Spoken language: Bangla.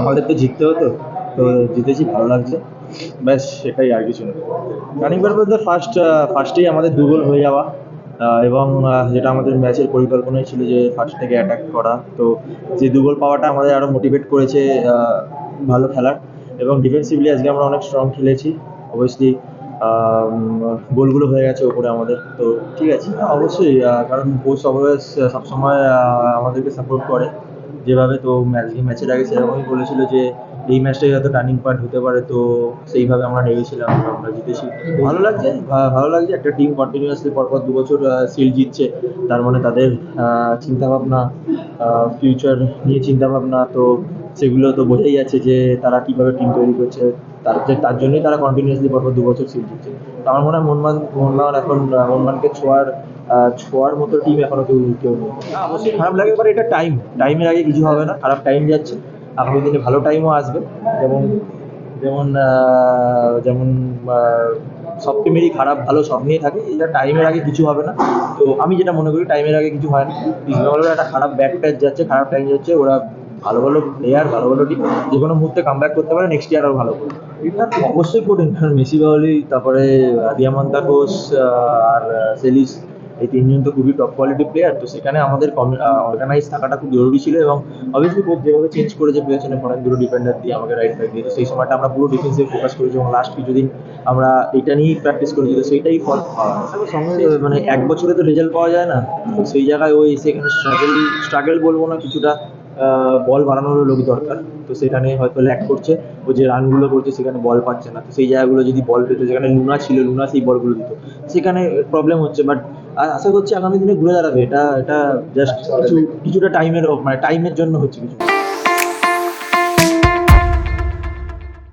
আমাদের তো জিততে হতো তো জিতেছি ভালো লাগছে। ব্যাস সেটাই আর কিছু না। রানিং পারপাসে ফার্স্ট ফার্স্টেই আমাদের দু গোল হয়ে যাওয়া এবং যেটা আমাদের ম্যাচের পরিকল্পনাই ছিল যে ফার্স্ট থেকে অ্যাটাক করা। তো যে দু গোল পাওয়াটা আমাদের আরও মোটিভেট করেছে ভালো খেলার। এবং ডিফেন্সিভলি আজকে আমরা অনেক স্ট্রং খেলেছি। অবভিয়াসলি গোলগুলো হয়ে গেছে ওপরে আমাদের তো ঠিক আছে। অবশ্যই কারণ কোচ অলওয়েজ সবসময় আহ, আমাদেরকে সাপোর্ট করে। যেভাবে তো ম্যাচ ম্যাচের আগে সেরকমই বলেছিল যে এই ম্যাচটাই হয়তো টার্নিং পয়েন্ট হতে পারে তো সেইভাবে আমরা নেমেছিলাম আমরা জিতেছি। ভালো লাগছে ভালো লাগছে একটা টিম কন্টিনিউয়াসলি পরপর দু বছর সিল জিতছে। তার মানে তাদের চিন্তাভাবনা ফিউচার নিয়ে চিন্তাভাবনা তো সেগুলো তো বোঝাই যাচ্ছে যে তারা কীভাবে টিম তৈরি করছে। তার তার জন্যই তারা কন্টিনিউয়াসলি পরপর দু বছর সিল জিতছে। তো আমার মনে হয় মোহনবাগান মোহনবাগান এখন আহ, মোহনবাগানকে ছোঁয়ার ছোঁয়ার মতো টিম এখনও কেউ কেউ নেই। অবশ্যই খারাপ লাগে বাট এটা টাইম টাইমের আগে কিছু হবে না, খারাপ টাইম যাচ্ছে। আগামী দিনে ভালো টাইমও আসবে। যেমন যেমন যেমন সব টিমেরই খারাপ, ভালো সব নিয়ে থাকে। এটা টাইমের আগে কিছু হবে না। তো আমি যেটা মনে করি টাইমের আগে কিছু হয় না। ইস্টবেঙ্গলের একটা খারাপ ব্যাট ট্যাচ যাচ্ছে, খারাপ টাইম যাচ্ছে। ওরা ভালো ভালো প্লেয়ার ভালো ভালো টিম যে কোনো মুহূর্তে কাম ব্যাক করতে পারে নেক্সট ইয়ার আরও ভালো করবে। এটা অবশ্যই কঠিন কারণ মেসি বাউলি তারপরে রিয়ামান্তা ঘোষ আর সেলিস এই তিনজন তো খুবই টপ কোয়ালিটি প্লেয়ার তো সেখানে আমাদের অর্গানাইজ থাকাটা খুব জরুরি ছিল এবং অবভিয়াসলি কোচ যেভাবে চেঞ্জ করেছে পেছনে ফরেন দুটো ডিফেন্ডার দিয়ে আমাকে রাইট ব্যাক দিয়ে সেই সময়টা আমরা পুরো ডিফেন্সে ফোকাস করেছি এবং লাস্ট কিছুদিন আমরা এটা নিয়েই প্র্যাকটিস করেছি। তো সেইটাই ফল মানে এক বছরে তো রেজাল্ট পাওয়া যায় না। সেই জায়গায় ওই সেখানে স্ট্রাগল স্ট্রাগল বলব না, কিছুটা বল বাড়ানোরও লোক দরকার। তো সেখানে হয়তো ল্যাক করছে। ও যে রানগুলো করছে, সেখানে বল পাচ্ছে না। তো সেই জায়গাগুলো যদি বল পেতো, যেখানে লুনা ছিল লুনা সেই বলগুলো দিত। সেখানে প্রবলেম হচ্ছে বাট আশা করছি আগামী দিনে ঘুরে দাঁড়াবে। এটা এটা জাস্ট কিছু কিছুটা টাইমের মানে টাইমের জন্য হচ্ছে কিছু।